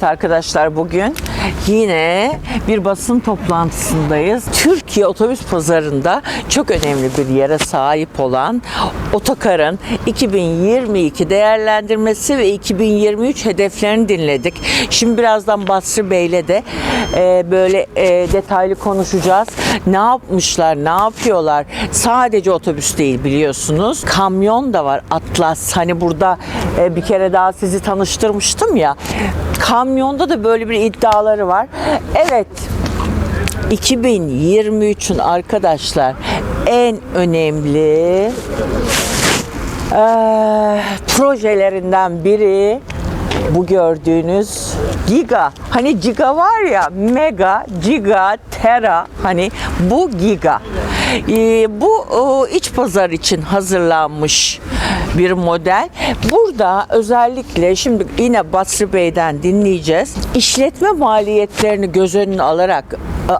Evet arkadaşlar bugün yine bir basın toplantısındayız. Türkiye otobüs pazarında çok önemli bir yere sahip olan Otokar'ın 2022 değerlendirmesi ve 2023 hedeflerini dinledik. Şimdi birazdan Basri Bey'le de e, böyle e, detaylı konuşacağız. Ne yapmışlar, ne yapıyorlar? Sadece otobüs değil biliyorsunuz. Kamyon da var Atlas. Hani burada e, bir kere daha sizi tanıştırmıştım ya. Kamyonda da böyle bir iddiaları var. Evet 2023'ün arkadaşlar en önemli eee, projelerinden biri bu gördüğünüz giga. Hani giga var ya mega, giga, tera hani bu giga. Ee, bu iç pazar için hazırlanmış bir model. Burada özellikle şimdi yine Basri Bey'den dinleyeceğiz. İşletme maliyetlerini göz önüne alarak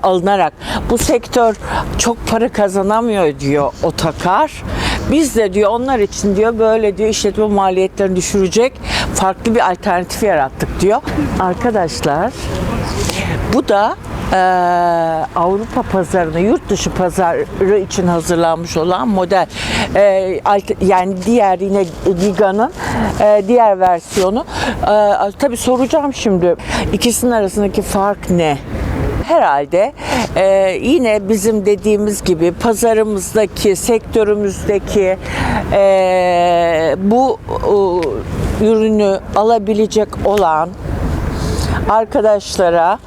alınarak bu sektör çok para kazanamıyor diyor Otakar. Biz de diyor onlar için diyor böyle diyor işletme maliyetlerini düşürecek farklı bir alternatif yarattık diyor. Arkadaşlar bu da eee, Avrupa pazarına, yurt dışı pazarı için hazırlanmış olan model. Eee, alt- yani diğer yine Giga'nın eee, diğer versiyonu. Eee tabii soracağım şimdi ikisinin arasındaki fark ne? Herhalde e, yine bizim dediğimiz gibi pazarımızdaki, sektörümüzdeki e, bu e, ürünü alabilecek olan arkadaşlara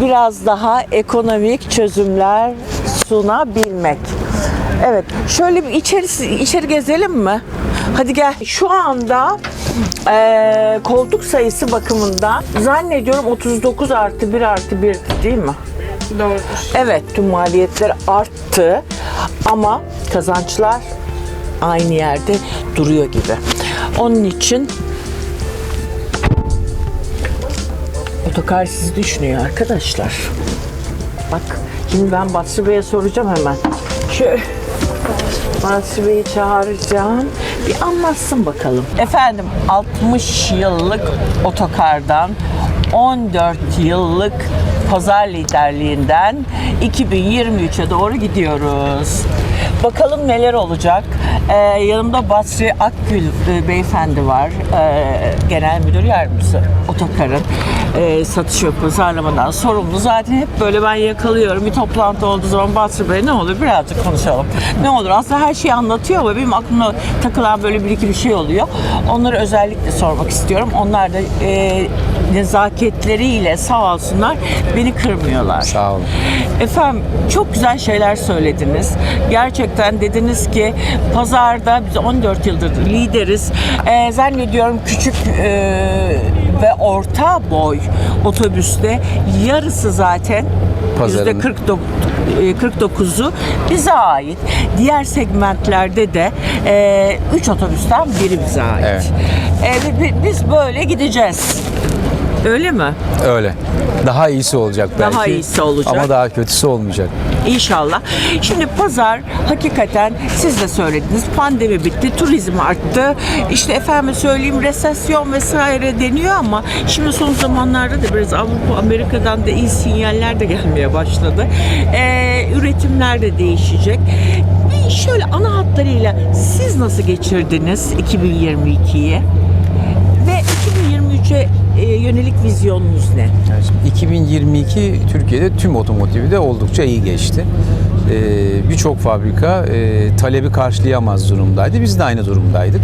biraz daha ekonomik çözümler sunabilmek. Evet, şöyle bir içeri, içeri gezelim mi? Hadi gel. Şu anda eee, koltuk sayısı bakımından zannediyorum 39 artı 1 artı 1 değil mi? Doğrudur. Evet, tüm maliyetler arttı ama kazançlar aynı yerde duruyor gibi. Onun için otokar sizi düşünüyor arkadaşlar. Bak, şimdi ben Basri Bey'e soracağım hemen. Şöyle Basri Bey'i çağıracağım. Bir anlatsın bakalım. Efendim 60 yıllık otokardan 14 yıllık pazar liderliğinden 2023'e doğru gidiyoruz. Bakalım neler olacak. Ee, yanımda Basri Akgül e, beyefendi var. Ee, genel müdür yardımcısı otokarın e, satış ve pazarlamadan sorumlu. Zaten hep böyle ben yakalıyorum. Bir toplantı olduğu zaman Basri Bey ne olur birazcık konuşalım. Ne olur aslında her şeyi anlatıyor ama benim aklıma takılan böyle bir iki bir şey oluyor. Onları özellikle sormak istiyorum. Onlar da e, nezaketleriyle sağ olsunlar beni kırmıyorlar. Sağ olun. Efendim çok güzel şeyler söylediniz. Gerçekten dediniz ki pazarda biz 14 yıldır lideriz. Ee, zannediyorum küçük e, ve orta boy otobüste yarısı zaten yüzde 49'u bize ait. Diğer segmentlerde de 3 otobüsten biri bize ait. Evet. Bi- biz böyle gideceğiz. Öyle mi? Öyle. Daha iyisi olacak belki. Daha iyisi olacak. Ama daha kötüsü olmayacak. İnşallah. Şimdi pazar hakikaten siz de söylediniz pandemi bitti, turizm arttı. İşte efendim söyleyeyim resesyon vesaire deniyor ama şimdi son zamanlarda da biraz Avrupa Amerika'dan da iyi sinyaller de gelmeye başladı. Ee, üretimler de değişecek. Bir şöyle ana hatlarıyla siz nasıl geçirdiniz 2022'yi? Ve 2023'e e, yönelik vizyonunuz ne? Yani şimdi 2022 Türkiye'de tüm otomotivde oldukça iyi geçti. Ee, Birçok fabrika e, talebi karşılayamaz durumdaydı. Biz de aynı durumdaydık.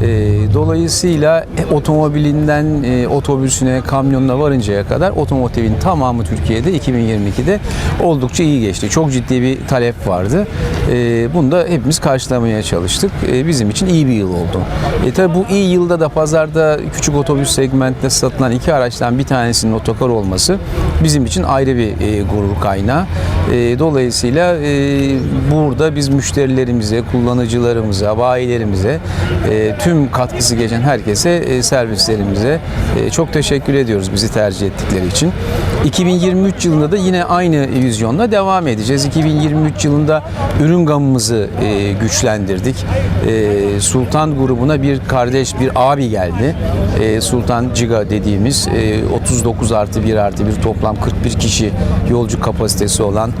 Ee, dolayısıyla e, otomobilinden e, otobüsüne, kamyonuna varıncaya kadar otomotivin tamamı Türkiye'de 2022'de oldukça iyi geçti. Çok ciddi bir talep vardı. Ee, bunu da hepimiz karşılamaya çalıştık. Ee, bizim için iyi bir yıl oldu. E, tabii bu iyi yılda da pazarda küçük otobüs segmentinde satılan iki araçtan bir tanesinin otokar olması bizim için ayrı bir e, gurur kaynağı. E, dolayısıyla e, burada biz müşterilerimize, kullanıcılarımıza, bayilerimize, e, tüm katkısı geçen herkese, e, servislerimize e, çok teşekkür ediyoruz bizi tercih ettikleri için. 2023 yılında da yine aynı vizyonla devam edeceğiz. 2023 yılında ürün gamımızı e, güçlendirdik. E, Sultan grubuna bir kardeş, bir abi geldi. E, Sultan Ciga dediğimiz e, 39 artı 1 artı 1 toplam 41 kişi yolcu kapasitesi olan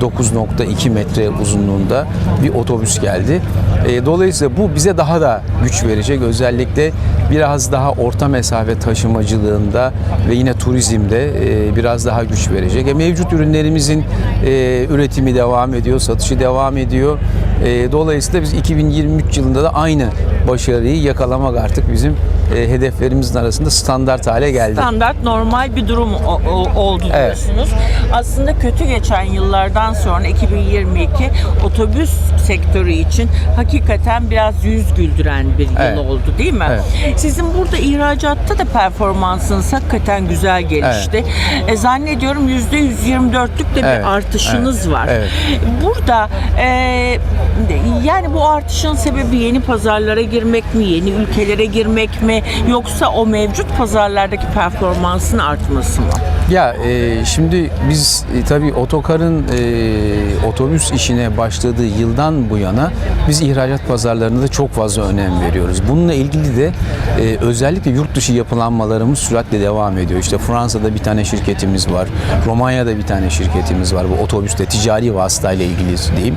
9.2 metre uzunluğunda bir otobüs geldi. E, dolayısıyla bu bize daha da güç verecek. Özellikle biraz daha orta mesafe taşımacılığında ve yine turizmde e, biraz daha güç verecek. E, mevcut ürünlerimizin e, üretimi devam ediyor, satışı devam ediyor. E, dolayısıyla biz 2023 yılında da aynı başarıyı yakalamak artık bizim e, hedeflerimizin arasında standart hale geldi. standart normal bir durum o- o- oldu Evet. diyorsunuz. Aslında kötü geçen yıllardan sonra 2022 otobüs sektörü için hakikaten biraz yüz güldüren bir yıl Evet. oldu değil mi? Evet. Sizin burada ihracatta da performansınız hakikaten güzel gelişti. E, zannediyorum %124'lük de bir Evet, artışınız evet, var. evet. Burada e, yani bu artışın sebebi yeni pazarlara girmek mi, yeni ülkelere girmek mi yoksa o mevcut pazarlardaki performansın artması mı? Ya e, şimdi biz e, tabii otokarın e, otobüs işine başladığı yıldan bu yana biz ihracat pazarlarına da çok fazla önem veriyoruz. Bununla ilgili de e, özellikle yurt dışı yapılanmalarımız süratle devam ediyor. İşte Fransa'da bir tane şirketimiz var. Romanya'da bir tane şirketimiz var. Bu otobüste ticari vasıtayla ilgili diyeyim.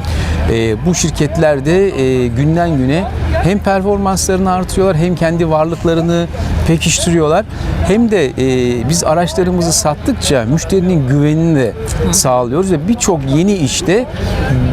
E, bu şirketler de e, günden güne hem performanslarını artırıyorlar hem kendi varlıklarını pekiştiriyorlar. Hem de e, biz araçlarımızı sattıkça müşterinin güvenini de sağlıyoruz ve birçok yeni işte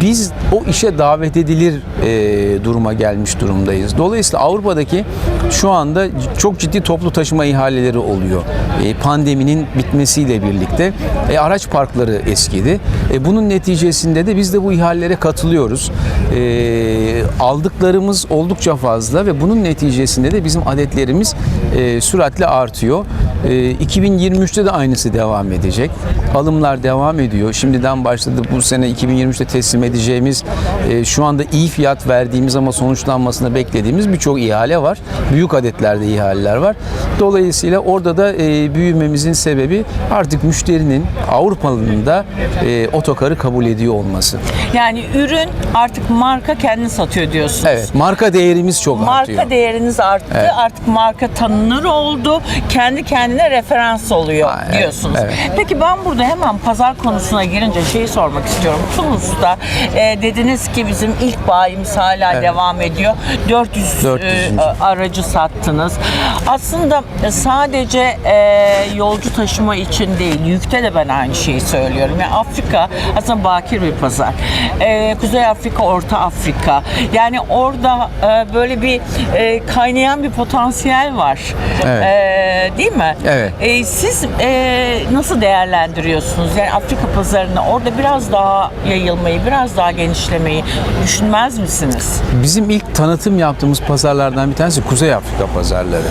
biz o işe davet edilir e, duruma gelmiş durumdayız. Dolayısıyla Avrupa'daki şu anda çok ciddi toplu taşıma ihaleleri oluyor. E, pandeminin bitmesiyle birlikte e, araç parkları eskidi. E, bunun neticesinde de biz de bu ihalelere katılıyoruz. E, aldıklarımız oldukça fazla ve bunun neticesinde de bizim adetlerimiz e, süratle artıyor. E, 2023'te de aynısı devam edecek. Alımlar devam ediyor. Şimdiden başladı bu sene 2023'te teslim edeceğimiz e, şu anda iyi fiyat verdiğimiz ama sonuçlanmasını beklediğimiz birçok ihale var. Büyük adetlerde ihaleler var. Dolayısıyla orada da e, büyümemizin sebebi artık müşterinin Avrupalı'nın da e, otokarı kabul ediyor olması. Yani ürün artık marka kendini satıyor diyorsunuz. Evet, marka değerimiz çok Marka artıyor. değeriniz arttı. Evet. Artık marka tanınır oldu. Kendi kendine referans oluyor evet, diyorsunuz. evet. Peki ben burada hemen pazar konusuna girince şeyi sormak istiyorum. Tunus'ta e, dediniz ki bizim ilk bayimiz hala Evet. devam ediyor. 400 400. e, aracı sattınız. Aslında sadece e, yolcu taşıma için değil, yükte de ben aynı şeyi söylüyorum. Yani Afrika aslında bakir bir pazar. E, Kuzey Afrika, Orta Afrika. Yani orada e, böyle bir e, kaynayan bir potansiyel var. Evet. E, değil mi? Evet. E, siz e, nasıl değerlendiriyorsunuz? Yani Afrika pazarına orada biraz daha yayılmayı, biraz daha genişlemeyi düşünmez misiniz? Bizim ilk tanıtım yaptığımız pazarlardan bir tanesi Kuzey Afrika pazarları.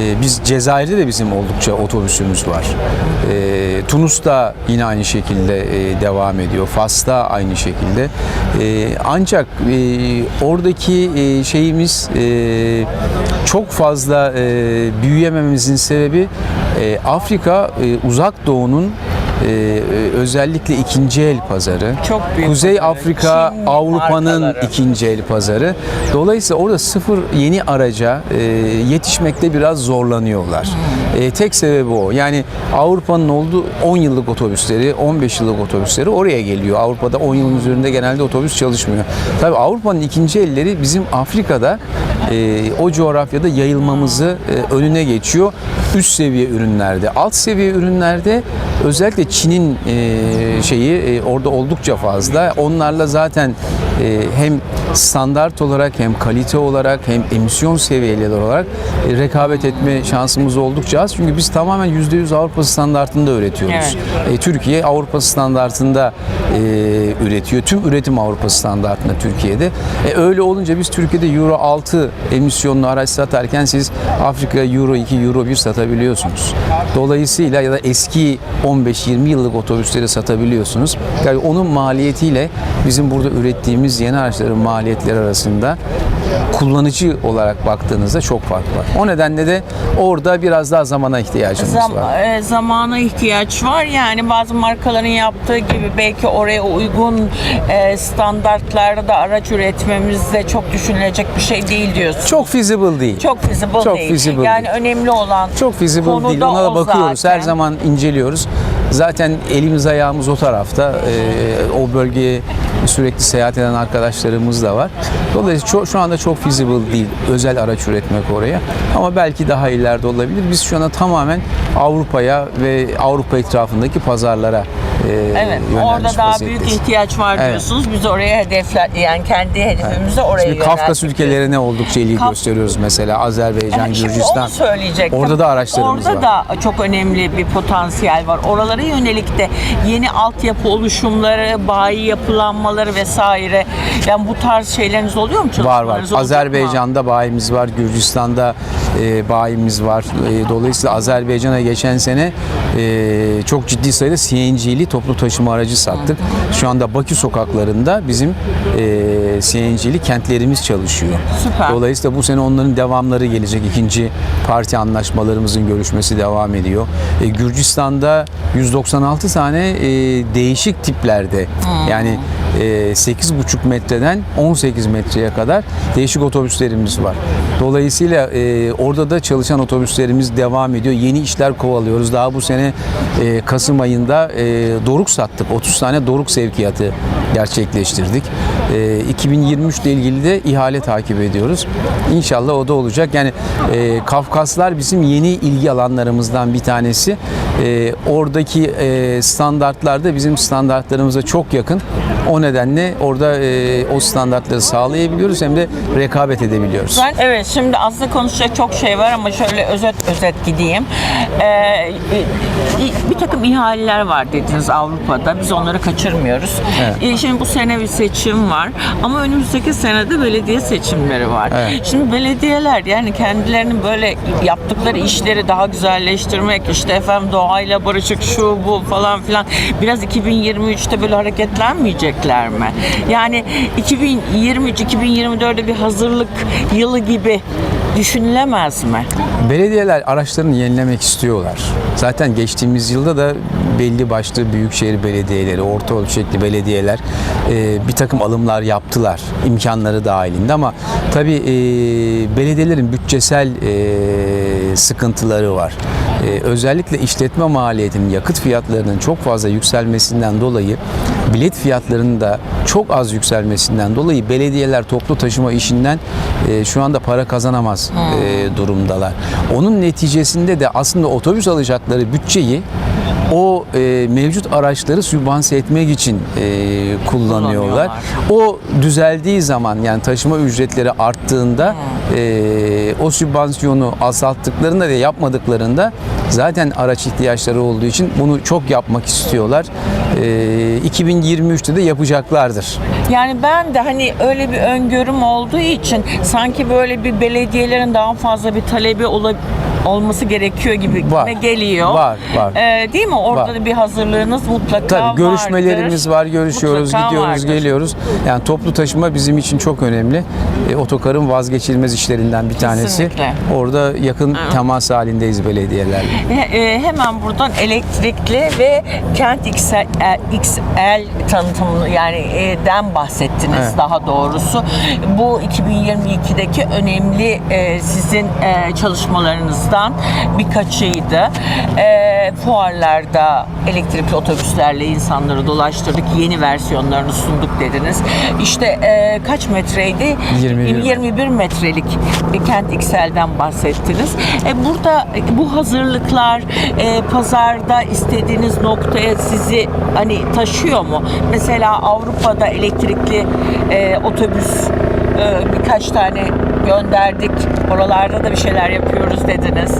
Ee, biz Cezayir'de de bizim oldukça otobüsümüz var. Ee, Tunus'ta yine aynı şekilde e, devam ediyor. Fas'ta aynı şekilde. Ee, ancak e, oradaki e, şeyimiz e, çok fazla e, büyüyemememizin sebebi e, Afrika e, uzak doğunun e, özellikle ikinci el pazarı. Çok büyük Kuzey pazarı. Afrika Avrupa'nın ikinci el pazarı. Dolayısıyla orada sıfır yeni araca e, yetişmekte biraz zorlanıyorlar. E, tek sebebi o. Yani Avrupa'nın olduğu 10 yıllık otobüsleri, 15 yıllık otobüsleri oraya geliyor. Avrupa'da 10 yılın üzerinde genelde otobüs çalışmıyor. Tabii Avrupa'nın ikinci elleri bizim Afrika'da e, o coğrafyada yayılmamızı e, önüne geçiyor. Üst seviye ürünlerde, alt seviye ürünlerde özellikle Çin'in şeyi orada oldukça fazla. Onlarla zaten hem standart olarak hem kalite olarak hem emisyon seviyeleri olarak e, rekabet etme şansımız oldukça az. Çünkü biz tamamen %100 Avrupa standartında üretiyoruz. E, Türkiye Avrupa standartında e, üretiyor. Tüm üretim Avrupa standartında Türkiye'de. Öyle olunca biz Türkiye'de Euro 6 emisyonlu araç satarken siz Afrika Euro 2, Euro 1 satabiliyorsunuz. Dolayısıyla ya da eski 15-20 yıllık otobüsleri satabiliyorsunuz. Yani onun maliyetiyle bizim burada ürettiğimiz yeni araçların maliyetleri arasında kullanıcı olarak baktığınızda çok fark var. O nedenle de orada biraz daha zamana ihtiyacımız Zam- var. e, zamana ihtiyaç var yani bazı markaların yaptığı gibi belki oraya uygun e, standartlarda da araç üretmemiz de çok düşünülecek bir şey değil diyorsun. Çok feasible değil. Çok feasible Çok değil. feasible yani değil. önemli olan Çok feasible değil. Ona da bakıyoruz. zaten. Her zaman inceliyoruz. Zaten elimiz ayağımız o tarafta. Ee, o bölgeye sürekli seyahat eden arkadaşlarımız da var. Dolayısıyla çok, şu anda çok feasible değil özel araç üretmek oraya. Ama belki daha ileride olabilir. Biz şu anda tamamen Avrupa'ya ve Avrupa etrafındaki pazarlara e, Evet, yönelmiş orada daha büyük ihtiyaç var Evet. diyorsunuz. Biz oraya hedefler, yani kendi hedefimizi oraya Şimdi Kafkas yönelttik. ülkelerine oldukça ilgi Kaf- gösteriyoruz mesela. Azerbaycan, Evet, şimdi Gürcistan. onu söyleyecektim. Orada da araçlarımız Orada var. da çok önemli bir potansiyel var. Oralara yönelik de yeni altyapı oluşumları, bayi yapılanmaları vesaire. Yani bu tarz şeyleriniz oluyor mu? Var var. Çalışmalarınız olacak mı? Azerbaycan'da bayimiz var, Gürcistan'da e, bayimiz var. E, dolayısıyla Azerbaycan'a geçen sene e, çok ciddi sayıda CNG'li toplu taşıma aracı sattık. Şu anda Bakü sokaklarında bizim e, CNG'li kentlerimiz çalışıyor. Süper. Dolayısıyla bu sene onların devamları gelecek. İkinci parti anlaşmalarımızın görüşmesi devam ediyor. E, Gürcistan'da 196 tane e, değişik tiplerde yani e, 8,5 metreden 18 metreye kadar değişik otobüslerimiz var. Dolayısıyla e, orada da çalışan otobüslerimiz devam ediyor. Yeni işler kovalıyoruz. Daha bu sene e, Kasım ayında e, doruk sattık. 30 tane doruk sevkiyatı gerçekleştirdik. E, 2023 ile ilgili de ihale takip ediyoruz. İnşallah o da olacak. Yani e, Kafkaslar bizim yeni ilgi alanlarımızdan bir tanesi. E, oradaki e, standartlar da bizim standartlarımıza çok yakın. O nedenle orada e, o standartları sağlayabiliyoruz hem de rekabet edebiliyoruz. Ben, evet şimdi aslında konuşacak çok şey var ama şöyle özet özet gideyim. Ee, bir takım ihaleler var dediniz Avrupa'da. Biz onları kaçırmıyoruz. Evet. Şimdi bu sene bir seçim var ama önümüzdeki senede belediye seçimleri var. Evet. Şimdi belediyeler yani kendilerinin böyle yaptıkları işleri daha güzelleştirmek işte efendim doğayla barışık şu bu falan filan biraz 2023'te böyle hareketlenmeyecekler mi? Yani 2023-2024'de bir hazırlık yılı gibi düşünülemez mi? Belediyeler araçlarını yenilemek istiyorlar. Zaten geçtiğimiz yılda da belli başlı büyükşehir belediyeleri, orta ölçekli belediyeler e, bir takım alımlar yaptılar imkanları dahilinde ama tabii e, belediyelerin bütçesel e, sıkıntıları var. E, özellikle işletme maliyetinin, yakıt fiyatlarının çok fazla yükselmesinden dolayı bilet fiyatlarının da çok az yükselmesinden dolayı belediyeler toplu taşıma işinden e, şu anda para kazanamaz e, durumdalar. Onun neticesinde de aslında otobüs alacakları bütçeyi o e, mevcut araçları sübvanse etmek için e, kullanıyorlar. O düzeldiği zaman yani taşıma ücretleri arttığında e, o sübvansiyonu azalttıklarında ve yapmadıklarında zaten araç ihtiyaçları olduğu için bunu çok yapmak istiyorlar. E, 2023'te de yapacaklardır. Yani ben de hani öyle bir öngörüm olduğu için sanki böyle bir belediyelerin daha fazla bir talebi ola- olması gerekiyor gibi Var. geliyor. Var, var. Ee, değil mi? Orada Var. da bir hazırlığınız mutlaka Tabii görüşmelerimiz vardır. var, görüşüyoruz, Mutlaka gidiyoruz, vardır. geliyoruz. Yani toplu taşıma bizim için çok önemli. E, otokarın vazgeçilmez işlerinden bir tanesi. Kesinlikle. Orada yakın temas halindeyiz belediyelerle. E, e, hemen buradan elektrikli ve kent XL, XL tanıtımını yani e, den bahsettiniz Evet. daha doğrusu. Bu 2022'deki önemli e, sizin e, çalışmalarınızdan birkaçıydı. E, fuarlarda elektrikli otobüslerle insanları dolaştırdık. Yeni versiyonlarını sunduk dediniz. İşte e, kaç metreydi? 21. 21 metrelik e, Kent XL'den bahsettiniz. E, burada bu hazırlıklar e, pazarda istediğiniz noktaya sizi hani taşıyor mu? Mesela Avrupa'da elektrikli e, otobüs e, birkaç tane gönderdik. Oralarda da bir şeyler yapıyoruz dediniz.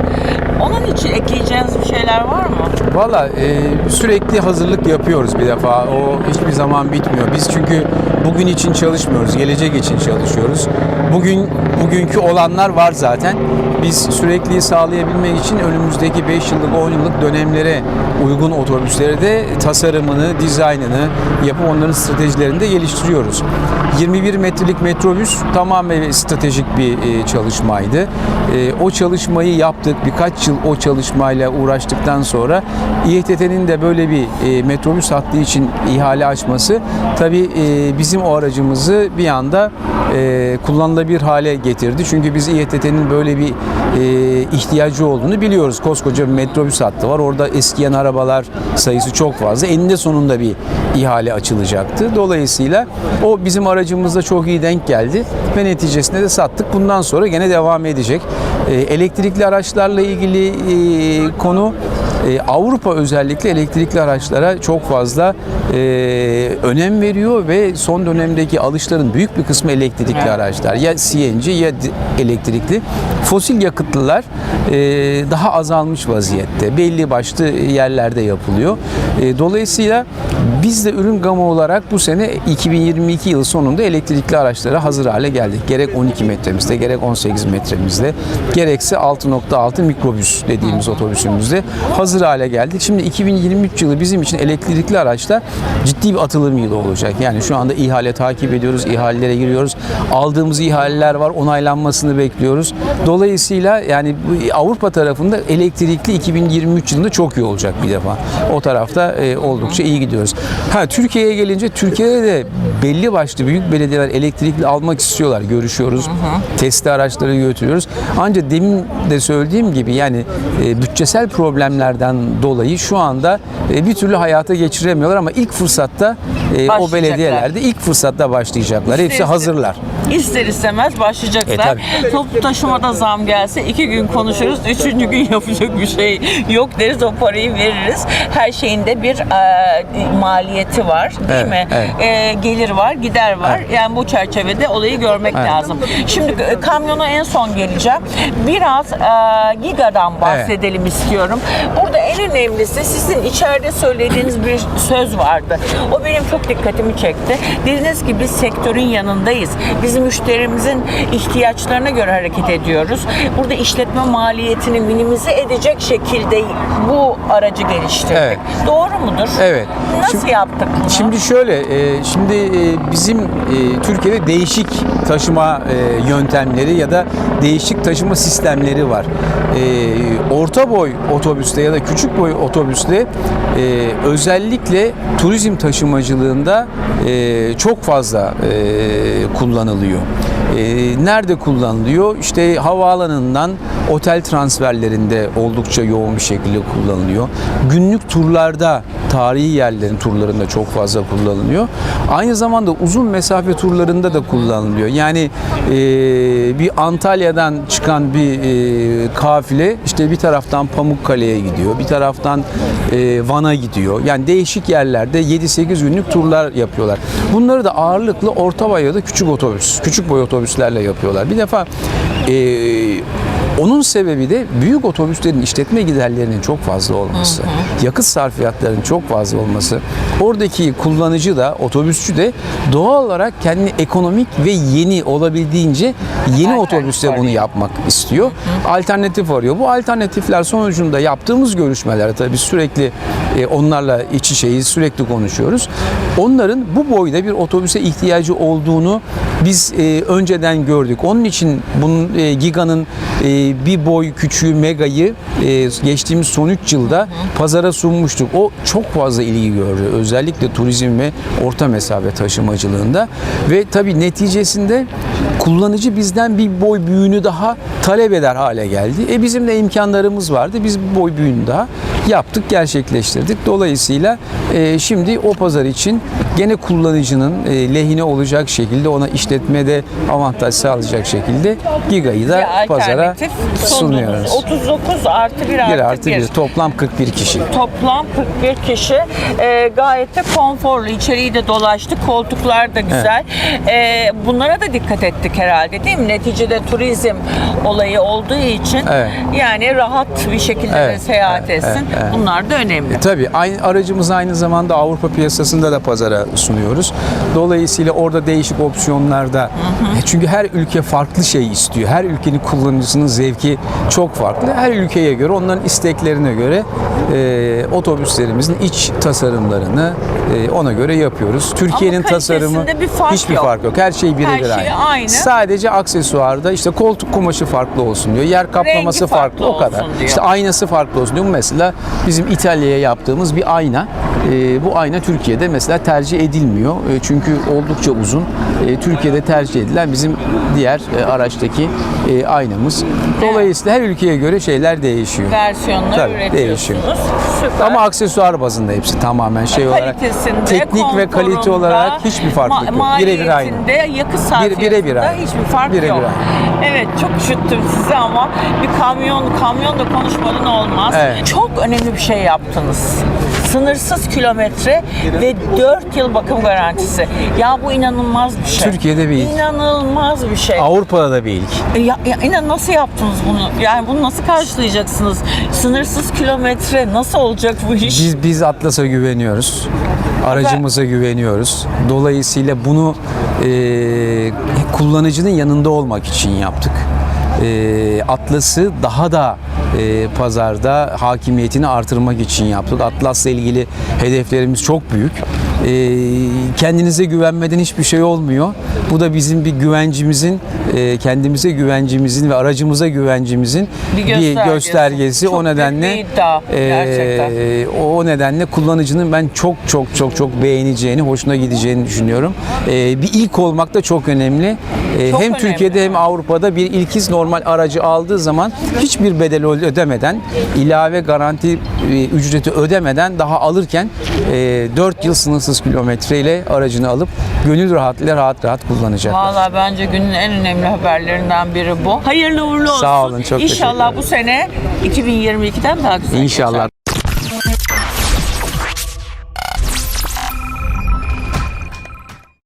Onun için ekleyeceğiniz bir şeyler var mı? Valla e, sürekli hazırlık yapıyoruz bir defa. O hiçbir zaman bitmiyor. Biz çünkü bugün için çalışmıyoruz, gelecek için çalışıyoruz. Bugün bugünkü olanlar var zaten. Biz sürekli sağlayabilmek için önümüzdeki 5 yıllık, 10 yıllık dönemlere uygun otobüsleri de tasarımını, dizaynını yapıp onların stratejilerini de geliştiriyoruz. 21 metrelik metrobüs tamamen stratejik bir e, çalışmaydı. E, o çalışmayı yaptık. Birkaç yıl o çalışmayla uğraştıktan sonra İETT'nin de böyle bir e, metrobüs hattı için ihale açması tabii bizim o aracımızı bir anda e, kullanılabilir hale getirdi. Çünkü biz İETT'nin böyle bir e, ihtiyacı olduğunu biliyoruz. Koskoca bir metrobüs hattı var. Orada eskiyen arabalar sayısı çok fazla. Eninde sonunda bir ihale açılacaktı. Dolayısıyla o bizim aracımızda çok iyi denk geldi ve neticesinde de sattık. Bundan sonra gene devam edecek. E, elektrikli araçlarla ilgili e, konu e, Avrupa özellikle elektrikli araçlara çok fazla e, önem veriyor ve son dönemdeki alışların büyük bir kısmı elektrikli Evet. araçlar. Ya CNG ya elektrikli. Fosil yakıtlılar e, daha azalmış vaziyette. Belli başlı yerlerde yapılıyor. E, dolayısıyla biz de ürün gamı olarak bu sene 2022 yılı sonunda elektrikli araçlara hazır hale geldik. Gerek 12 metremizde, gerek 18 metremizde, gerekse 6.6 mikrobüs dediğimiz otobüsümüzde hazır hale geldik. Şimdi 2023 yılı bizim için elektrikli araçta ciddi bir atılım yılı olacak. Yani şu anda ihale takip ediyoruz, ihalelere giriyoruz. Aldığımız ihaleler var, onaylanmasını bekliyoruz. Dolayısıyla yani bu Avrupa tarafında elektrikli 2023 yılında çok iyi olacak bir defa. O tarafta e, oldukça iyi gidiyoruz. Ha Türkiye'ye gelince Türkiye'de de belli başlı büyük belediyeler elektrikli almak istiyorlar. Görüşüyoruz. Testi araçları götürüyoruz. Ancak demin de söylediğim gibi yani e, bütçesel problemlerden dolayı şu anda e, bir türlü hayata geçiremiyorlar. Ama ilk fırsatta e, o belediyelerde ilk fırsatta başlayacaklar. Hepsi İster- hazırlar. İster istemez başlayacaklar. E, tabii. Toplu taşımada zam gelse iki gün konuşuruz. Üçüncü gün yapacak bir şey yok deriz. O parayı veririz. Her şeyin de bir e, maliyeti var değil Evet, mi? evet. E, gelir var, gider var. Yani bu çerçevede olayı görmek Evet. lazım. Şimdi e, kamyona en son geleceğim. Biraz e, Giga'dan bahsedelim istiyorum. Burada en önemlisi sizin içeride söylediğiniz bir söz vardı. O benim çok dikkatimi çekti. Dediniz ki biz sektörün yanındayız. Biz müşterimizin ihtiyaçlarına göre hareket ediyoruz. Burada işletme maliyetini minimize edecek şekilde bu aracı geliştirdik. Evet. Doğru mudur? Evet. Nasıl Şimdi- yaptık bunu? Şimdi şöyle, e, şimdi e, bizim e, Türkiye'de değişik taşıma e, yöntemleri ya da değişik taşıma sistemleri var. E, Orta boy otobüste ya da küçük boy otobüste e, özellikle turizm taşımacılığında çok fazla kullanılıyor. Nerede kullanılıyor? İşte havaalanından otel transferlerinde oldukça yoğun bir şekilde kullanılıyor. Günlük turlarda, tarihi yerlerin turlarında çok fazla kullanılıyor. Aynı zamanda uzun mesafe turlarında da kullanılıyor. Yani e, bir Antalya'dan çıkan bir e, kafile işte bir taraftan Pamukkale'ye gidiyor, bir taraftan e, Van'a gidiyor. Yani değişik yerlerde 7-8 günlük turlar yapıyorlar. Bunları da ağırlıklı orta boy ya da küçük otobüs, küçük boy otobüslerle yapıyorlar. Bir defa e, onun sebebi de büyük otobüslerin işletme giderlerinin çok fazla olması, yakıt sarfiyatlarının çok fazla olması. Oradaki kullanıcı da, otobüsçü de doğal olarak kendini ekonomik ve yeni olabildiğince yeni otobüste bunu yapmak istiyor. Alternatif arıyor. Bu alternatifler sonucunda yaptığımız görüşmeler tabii sürekli e, onlarla iç içeyiz, sürekli konuşuyoruz. Onların bu boyda bir otobüse ihtiyacı olduğunu biz e, önceden gördük. Onun için bunun e, Giga'nın e, bir boy küçüğü Mega'yı e, geçtiğimiz son 3 yılda pazara sunmuştuk. O çok fazla ilgi gördü. Özellikle turizm ve orta mesafe taşımacılığında ve tabii neticesinde kullanıcı bizden bir boy büyüğünü daha talep eder hale geldi. E bizim de imkanlarımız vardı. Biz bir boy büyüğünü daha yaptık, gerçekleştirdik. Dolayısıyla e, şimdi o pazar için gene kullanıcının e, lehine olacak şekilde ona işletmede avantaj sağlayacak şekilde Giga'yı da Bir pazara alternatif sunuyoruz. sundunuz. 39 artı 1 artı 1 artı 1. 1 toplam 41 kişi. Toplam 41 kişi. Ee, gayet de konforlu. İçeriği de dolaştık. Koltuklar da güzel. Ee, bunlara da dikkat ettik herhalde değil mi? Neticede turizm olayı olduğu için Evet. yani rahat bir şekilde de Evet, seyahat evet, etsin. evet. Bunlar da önemli. Tabii aynı aracımızı aynı zamanda Avrupa piyasasında da pazara sunuyoruz. Dolayısıyla orada değişik opsiyonlarda E, çünkü her ülke farklı şey istiyor. Her ülkenin kullanıcısının zevki çok farklı. Her ülkeye göre onların isteklerine göre e, otobüslerimizin iç tasarımlarını e, ona göre yapıyoruz. Türkiye'nin tasarımı bir fark hiçbir yok. fark yok. Her şey birebir şey aynı. aynı. Sadece aksesuarda işte koltuk kumaşı farklı olsun diyor. Yer kaplaması Rengi farklı farklı, o kadar. diyor. İşte aynası farklı olsun diyor. Mesela bizim İtalya'ya yaptığımız bir ayna. Ee, bu ayna Türkiye'de mesela tercih edilmiyor. Ee, çünkü oldukça uzun. Ee, Türkiye'de tercih edilen bizim diğer e, araçtaki e, aynamız. Dolayısıyla her ülkeye göre şeyler değişiyor. Versiyonları Tabii, üretiyorsunuz. değişiyor. Süper. Ama aksesuar bazında hepsi tamamen şey olarak Kalitesinde, teknik ve kalite konforunda, olarak hiçbir farklılık yok. Birebir aynı. maliyetinde, yakıt sarfiyatında birebir aynı. hiçbir fark Birebir yok. aynı. Evet çok üşüttüm sizi ama bir kamyon, kamyon da konuşmadan olmaz. Evet. Çok önemli bir şey yaptınız. Sınırsız kilometre ve 4 yıl bakım garantisi. Ya bu inanılmaz bir şey. Türkiye'de bir ilk. İnanılmaz bir şey. Avrupa'da da bir ilk. Ya, ya inan nasıl yaptınız bunu? Yani bunu nasıl karşılayacaksınız? Sınırsız kilometre nasıl olacak bu iş? Biz biz Atlas'a güveniyoruz. Aracımıza güveniyoruz. Dolayısıyla bunu e, kullanıcının yanında olmak için yaptık. E, Atlas'ı daha da e, pazarda hakimiyetini artırmak için yaptık. Atlas'la ilgili hedeflerimiz çok büyük. E, kendinize güvenmeden hiçbir şey olmuyor. Bu da bizim bir güvencimizin, e, kendimize güvencimizin ve aracımıza güvencimizin Bir bir göstergesi. göstergesi. Çok o nedenle bir iddia, gerçekten. e, o nedenle kullanıcının ben çok çok çok çok beğeneceğini, hoşuna gideceğini düşünüyorum. E, bir ilk olmak da çok önemli. E, Çok hem önemli. Türkiye'de hem Avrupa'da bir ilkiz normal aracı aldığı zaman hiçbir bedel ödemeden, ilave garanti e, ücreti ödemeden daha alırken e, 4 yıl sınırsız kilometre ile aracını alıp gönül rahatlığıyla rahat rahat kullanacak. Valla bence günün en önemli haberlerinden biri bu. Hayırlı uğurlu olsun. Sağ olun, çok teşekkür İnşallah bu sene 2022'den daha güzel İnşallah.